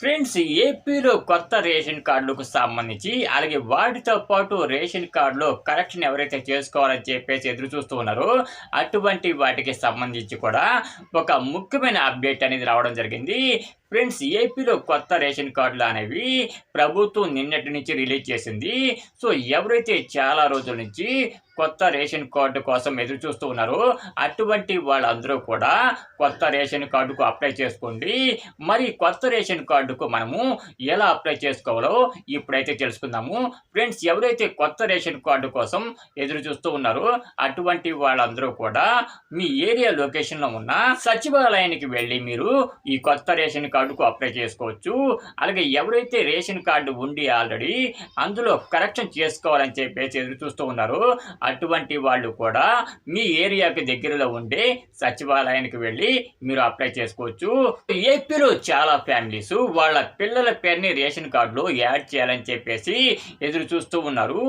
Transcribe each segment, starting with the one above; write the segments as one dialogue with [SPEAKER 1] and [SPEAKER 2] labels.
[SPEAKER 1] Friends ఏపీలో కొత్త ration కార్డులకు సంబంధించి అలాగే వాటితో పాటు రేషన్ కార్డులో కరెక్షన్ ఎవరైతే చేసుకోవాలని చెప్పేసి ఎదురు చూస్తూ ఉన్నారో అటువంటి వాటికి సంబంధించి కూడా ఒక ముఖ్యమైన అప్డేట్ అనేది రావడం జరిగింది. ఫ్రెండ్స్ ఏపీలో కొత్త రేషన్ కార్డులు అనేవి ప్రభుత్వం నిన్నటి నుంచి రిలీజ్ చేసింది. సో ఎవరైతే చాలా రోజుల నుంచి కొత్త రేషన్ కార్డు కోసం ఎదురు చూస్తూ ఉన్నారో అటువంటి వాళ్ళందరూ కూడా కొత్త రేషన్ కార్డుకు అప్లై చేసుకోండి. మరి కొత్త రేషన్ కార్డుకు మనము ఎలా అప్లై చేసుకోవాలో ఇప్పుడైతే తెలుసుకుందాము. ఫ్రెండ్స్ ఎవరైతే కొత్త రేషన్ కార్డు కోసం ఎదురు చూస్తూ ఉన్నారో అటువంటి వాళ్ళందరూ కూడా మీ ఏరియా లొకేషన్లో ఉన్న సచివాలయానికి వెళ్ళి మీరు ఈ కొత్త రేషన్ కార్డుకు అప్లై చేసుకోవచ్చు. అలాగే ఎవరైతే రేషన్ కార్డు ఉండి ఆల్రెడీ అందులో కరెక్షన్ చేసుకోవాలని చెప్పేసి ఎదురు చూస్తూ ఉన్నారో అటువంటి వాళ్ళు కూడా మీ ఏరియాకి దగ్గరలో ఉండే సచివాలయానికి వెళ్ళి మీరు అప్లై చేసుకోవచ్చు. ఏపీలో చాలా ఫ్యామిలీస్ వాళ్ళ పిల్లల పేరుని రేషన్ కార్డులో యాడ్ చేయాలని చెప్పేసి ఎదురు చూస్తూ ఉన్నారు.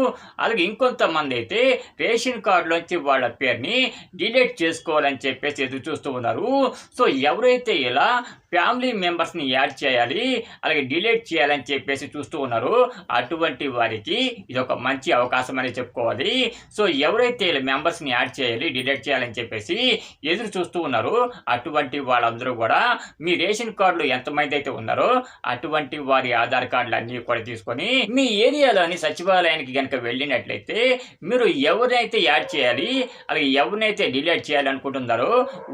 [SPEAKER 1] అలాగే ఇంకొంతమంది అయితే రేషన్ కార్డులోంచి వాళ్ళ పేరుని డిలీట్ చేసుకోవాలని చెప్పేసి ఎదురు చూస్తూ ఉన్నారు. సో ఎవరైతే ఇలా ఫ్యామిలీ మెంబర్స్ని యాడ్ చేయాలి అలాగే డిలీట్ చేయాలని చెప్పేసి చూస్తూ ఉన్నారు. అటువంటి వారికి ఇది ఒక మంచి అవకాశం అని చెప్పుకోవాలి. సో ఎవరైతే మెంబర్స్ని యాడ్ చేయాలి డిలీట్ చేయాలని చెప్పేసి ఎదురు చూస్తూ ఉన్నారు అటువంటి వాళ్ళందరూ కూడా మీ రేషన్ కార్డులు ఎంతమంది అయితే ఉన్నారో అటువంటి వారి ఆధార్ కార్డులు అన్నీ కూడా తీసుకొని మీ ఏరియాలోని సచివాలయానికి కనుక వెళ్ళినట్లయితే మీరు ఎవరైతే యాడ్ చేయాలి అలాగే ఎవరినైతే డిలీట్ చేయాలనుకుంటున్నారో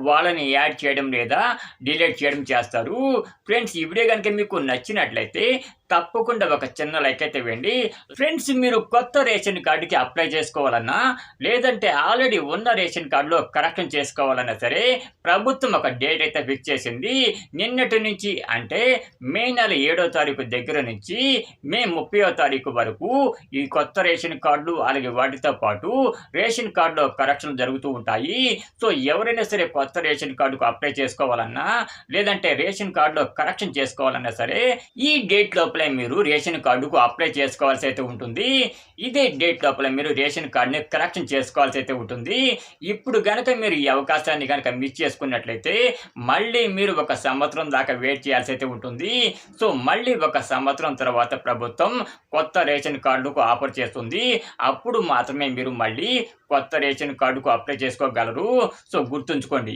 [SPEAKER 1] వాళ్ళని యాడ్ చేయడం లేదా డిలీట్ చేయడం చేస్తారు. ఫ్రెండ్స్ ఈ వీడియో కనుక మీకు నచ్చినట్లయితే తప్పకుండా ఒక చిన్న లైక్ అయితే వేయండి ఫ్రెండ్స్ మీరు కొత్త రేషన్ కార్డుకి అప్లై చేసుకోవాలన్నా లేదంటే ఆల్రెడీ ఉన్న రేషన్ కార్డులో కరెక్షన్ చేసుకోవాలన్నా సరే ప్రభుత్వం ఒక డేట్ అయితే ఫిక్స్ చేసింది. నిన్నటి నుంచి అంటే మే నెల ఏడో తారీఖు దగ్గర నుంచి మే ముప్పయో తారీఖు వరకు ఈ కొత్త రేషన్ కార్డులు అలాగే వాటితో పాటు రేషన్ కార్డులో కరెక్షన్ జరుగుతూ ఉంటాయి. సో ఎవరైనా సరే కొత్త రేషన్ కార్డుకు అప్లై చేసుకోవాలన్నా లేదంటే రేషన్ కార్డులో కరెక్షన్ చేసుకోవాలన్నా సరే ఈ డేట్లో లోపలే మీరు రేషన్ కార్డుకు అప్లై చేసుకోవాల్సి అయితే ఉంటుంది. ఇదే డేట్ లోపల మీరు రేషన్ కార్డుని కరెక్షన్ చేసుకోవాల్సి అయితే ఉంటుంది. ఇప్పుడు కనుక మీరు ఈ అవకాశాన్ని కనుక మిస్ చేసుకున్నట్లయితే మళ్ళీ మీరు ఒక సంవత్సరం దాకా వెయిట్ చేయాల్సి అయితే ఉంటుంది. సో మళ్ళీ ఒక సంవత్సరం తర్వాత ప్రభుత్వం కొత్త రేషన్ కార్డుకు ఆఫర్ చేస్తుంది. అప్పుడు మాత్రమే మీరు మళ్ళీ కొత్త రేషన్ కార్డుకు అప్లై చేసుకోగలరు. సో గుర్తుంచుకోండి.